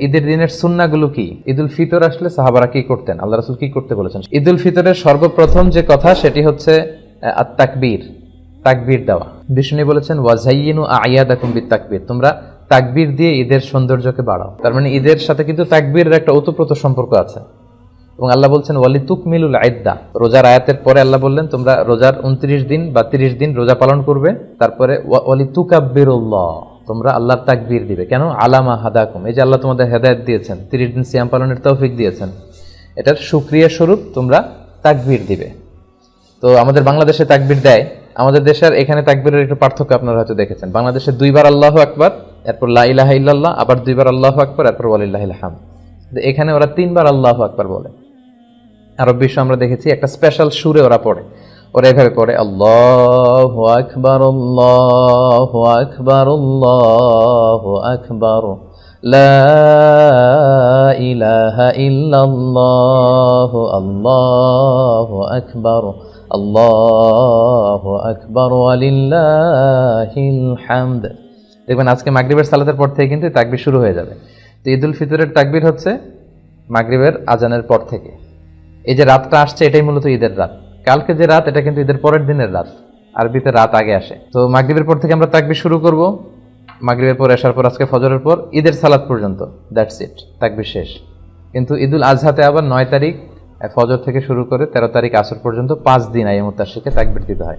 ঈদের দিনের সুন্নাগুলো কি? ঈদুল ফিতর আসলে সাহাবারা কি করতেন? আল্লাহ রাসুল কি করতে বলেছেন? ঈদুল ফিতরের সর্বপ্রথম যে কথা সেটি হচ্ছে আত তাকবীর তাকবীর দেওয়া। বিষ্ণু বলেছেন ওয়াজাইনু আয়াদাকুম বিত তাকবীর তোমরা তাকবীর দিয়ে ঈদের সৌন্দর্যকে বাড়াও। তার মানে ঈদের সাথে কিন্তু তাকবীরের একটা ওতপ্রোত সম্পর্ক আছে। এবং আল্লাহ বলছেন ওয়ালি তুকমিলুল আয়দা রোজার আয়াতের পরে আল্লাহ বললেন, তোমরা রোজার উনত্রিশ দিন বা তিরিশ দিন রোজা পালন করবে, তারপরে ওয়া- ওয়ালি তুকাব্বিরুল্লাহ তোমরা আল্লাহর তাকবীর দিবে। কেন? আলামা হাদাকুম। এই যে আল্লাহ তোমাদের হেদায়েত দিয়েছেন, তিরিশ দিন সিয়াম পালনের তৌফিক দিয়েছেন, এটার সুক্রিয়া স্বরূপ তোমরা তাকবীর দিবে। তো আমাদের বাংলাদেশে তাকবীর দেয়, আমাদের দেশের এখানে তাকবীরের একটু পার্থক্য আপনারা হয়তো দেখেছেন। বাংলাদেশে দুইবার আল্লাহ আকবার, এরপর লা ইলাহা ইল্লাল্লাহ, আবার দুইবার আল্লাহ আকবার, এরপর ওয়ালিল্লাহিল কিন্তু এখানে ওরা তিনবার আল্লাহ আকবার বলে। আরব বিশ্ব আমরা দেখেছি একটা স্পেশাল সুরে ওরা পড়ে। ওরা এভাবে পড়ে আল্লাহ আকবার আল্লাহ আকবার আল্লাহ আকবার ইলাহা ইল্লাল্লাহ দেখবেন আজকে মাগরিবের সালাতের পর থেকে কিন্তু তাকবির শুরু হয়ে যাবে। তো ঈদুল ফিতরের তাকবির হচ্ছে মাগরিবের আজানের পর থেকে। এই যে রাতটা আসছে, এটাই মূলত ঈদের রাত। কালকে যে রাত, এটা কিন্তু ঈদের পরের দিনের রাত। আরবিতে রাত আগে আসে। তো মাগরিবের পর থেকে আমরা তাকবির শুরু করব। মাগরিবের পর, আসার পর, আজকে ফজরের পর, ঈদের সালাত পর্যন্ত। দ্যাটস ইট তাকবির শেষ। কিন্তু ঈদুল আজহাতে আবার নয় তারিখ ফজর থেকে শুরু করে তেরো তারিখ আসর পর্যন্ত পাঁচ দিন আই মুতাশিকে তাকবির দিতে হয়।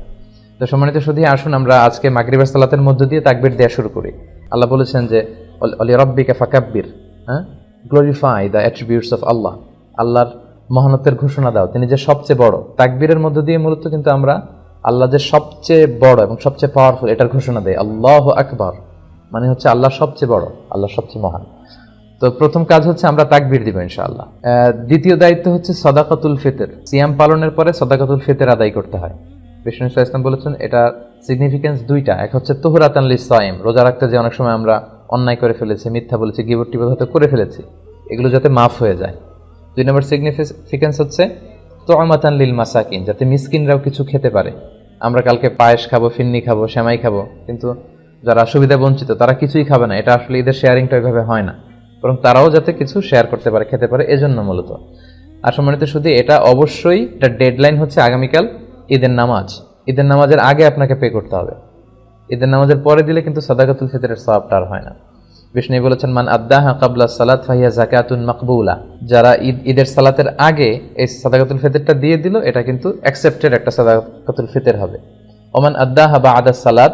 তো সম্মানিত শুধু আসুন আমরা আজকে মাগরিবের সালাতের মধ্য দিয়ে তাকবির দেওয়া শুরু করি। আল্লাহ বলেছেন যে, অলি রব্বিকে ফাকাব্বির হ্যাঁ? Glorify the attributes of Allah আল্লাহর মহানতের ঘোষণা দাও। তিনি যে সবচেয়ে বড়। তাকবীরের মধ্য দিয়ে মূলত কিন্তু আমরা আল্লাহ যে সবচেয়ে বড় এবং সবচেয়ে পাওয়ারফুল এটার ঘোষণা দেয় আল্লাহ আকবর। মানে হচ্ছে আল্লাহ সবচেয়ে বড়, আল্লাহ সবচেয়ে মহান। তো প্রথম কাজ হচ্ছে আমরা তাকবীর দিব ইনশাআল্লাহ। দ্বিতীয় দায়িত্ব হচ্ছে সদাকাতুল ফিতর। সিয়াম পালনের পরে সদাকাতুল ফিতর আদায় করতে হয়। বিষ্ণু ইসলাম বলেছেন, এটা সিগনিফিকেন্স দুইটা। এক হচ্ছে তোহরাতান সাইম রোজা রাখতে যে অনেক সময় আমরা অন্যায় করে ফেলেছি, মিথ্যা বলেছি গিবর টিবর হয়তো করে ফেলেছি। এগুলো যাতে মাফ হয়ে যায়। দুই নম্বর সিগনিফিকেন্স হচ্ছে তো আমাতান লিল মাসাকিন, যাতে মিসকিনরাও কিছু খেতে পারে। আমরা কালকে পায়েস খাব, ফিন্নি খাব, সেমাই খাব, কিন্তু যারা সুবিধা বঞ্চিত, তারা কিছুই খাবে না। এটা আসলে ঈদের শেয়ারিংটা ওইভাবে হয় না। বরং তারাও যাতে কিছু শেয়ার করতে পারে, খেতে পারে, এজন্য মূলত। আর সম্মানিত শুধু এটা অবশ্যই এটা ডেডলাইন হচ্ছে আগামীকাল ঈদের নামাজ। ঈদের নামাজের আগে আপনাকে পে করতে হবে। ঈদের নামাজের পরে দিলে কিন্তু সাদাকাতুল ফিতরের সওয়াবটা আর হয় না। বিষ্ণু বলেছেন, মান আদাহা কাবলা সালাত ফাহিয়া জাকাতুন মাকবুলা। যারা ঈদ, ঈদের সালাতের আগে এই সাদাকাতুল ফিতরটা দিয়ে দিল, এটা কিন্তু অ্যাকসেপ্টেড একটা সাদাকাতুল ফিতর হবে। ওমান আদাহা বা আদা সালাত,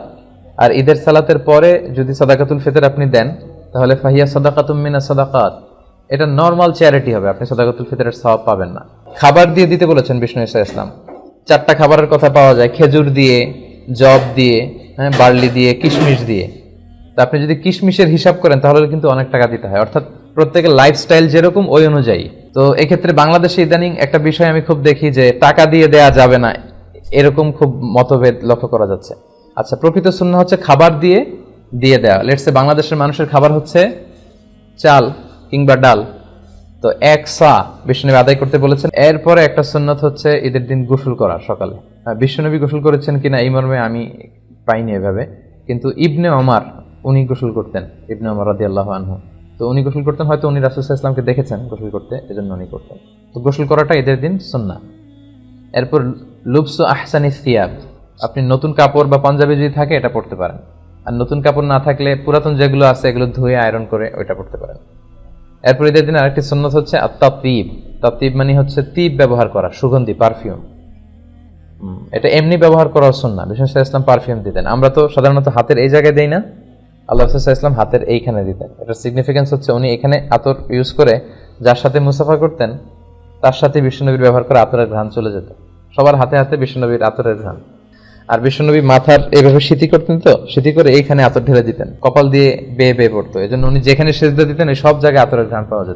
আর ঈদের সালাতের পরে যদি সাদাকাতুল ফিতর আপনি দেন, তাহলে ফাহিয়া সাদাকাতুম মিনা সাদাকাত। এটা নর্মাল চ্যারিটি হবে, আপনি সাদাকাতুল ফিতরের সওয়াব পাবেন না। খাবার দিয়ে দিতে বলেছেন বিষ্ণু ইসা ইসলাম। চারটা খাবারের কথা পাওয়া যায়, খেজুর দিয়ে জব দিয়ে হ্যাঁ বার্লি দিয়ে, কিশমিশ দিয়ে। তা আপনি যদি কিশমিশের হিসাব করেন তাহলে কিন্তু অনেক টাকা দিতে হয়। অর্থাৎ প্রত্যেকের লাইফস্টাইল যেরকম ওই অনুযায়ী। তো এক্ষেত্রে বাংলাদেশে ইদানিং একটা বিষয় আমি খুব দেখি যে টাকা দিয়ে দেয়া যাবে না। এরকম খুব মতভেদ লক্ষ্য করা যাচ্ছে। আচ্ছা প্রকৃত শূন্য হচ্ছে খাবার দিয়ে দিয়ে দেওয়া লেটসে বাংলাদেশের মানুষের খাবার হচ্ছে চাল কিংবা ডাল। তো এক সা বিষ্ণুনবী আদায় করতে বলেছেন এরপরে একটা সুন্নত হচ্ছে ঈদের দিন গোসল করা সকালে। আহ, বিষ্ণুনবী গোসল করেছেন কিনা এই মর্মে আমি পাইনি এভাবে। কিন্তু ইবনে ওমার উনি গোসল করতেন, ইবনে ওমর রাদি আল্লাহ আনহু। তো উনি গোসল করতেন, হয়তো উনি রাসুল ইসলামকে দেখেছেন গোসল করতে, এজন্য উনি করতেন। তো গোসল করাটা ঈদের দিন সুন্না এরপর লুপসু আহসানি সিয়াব আপনি নতুন কাপড় বা পাঞ্জাবি যদি থাকে, এটা পড়তে পারেন। আর নতুন কাপড় না থাকলে পুরাতন যেগুলো আছে, এগুলো ধুয়ে আয়রন করে ওইটা পড়তে পারেন। এরপর ঈদের দিন আরেকটি সুন্নত হচ্ছে তাতিব তাতিব মানে হচ্ছে তিব ব্যবহার করা, সুগন্ধি, পারফিউম। এটা এমনি ব্যবহার করার সুন্না বিশেষ ইসলাম পারফিউম দিতেন। আমরা তো সাধারণত হাতের এই জায়গায় দেই না। আল্লাহ রসুল্লাহ ইসলাম হাতের এইখানে দিতেন। এটার সিগনিফিকেন্স হচ্ছে উনি এখানে আতর ইউজ করে যার সাথে মুসাফা করতেন, তার সাথে বিষ্ণুনবীর ব্যবহার করে আতরের ঘ্রাণ চলে যেত। সবার হাতে হাতে বিষ্ণুনবীর আতরের ঘ্রাণ। আর বিষ্ণুনবী মাথার এইভাবে স্মৃতি করতেন তো স্মৃতি করে এইখানে আতর ঢেলে দিতেন। কপাল দিয়ে বেয়ে বেয়ে পড়তো। এই জন্য উনি যেখানে সেজদা দিতেন, ওই সব জায়গায় আতরের ঘ্রাণ পাওয়া যেত।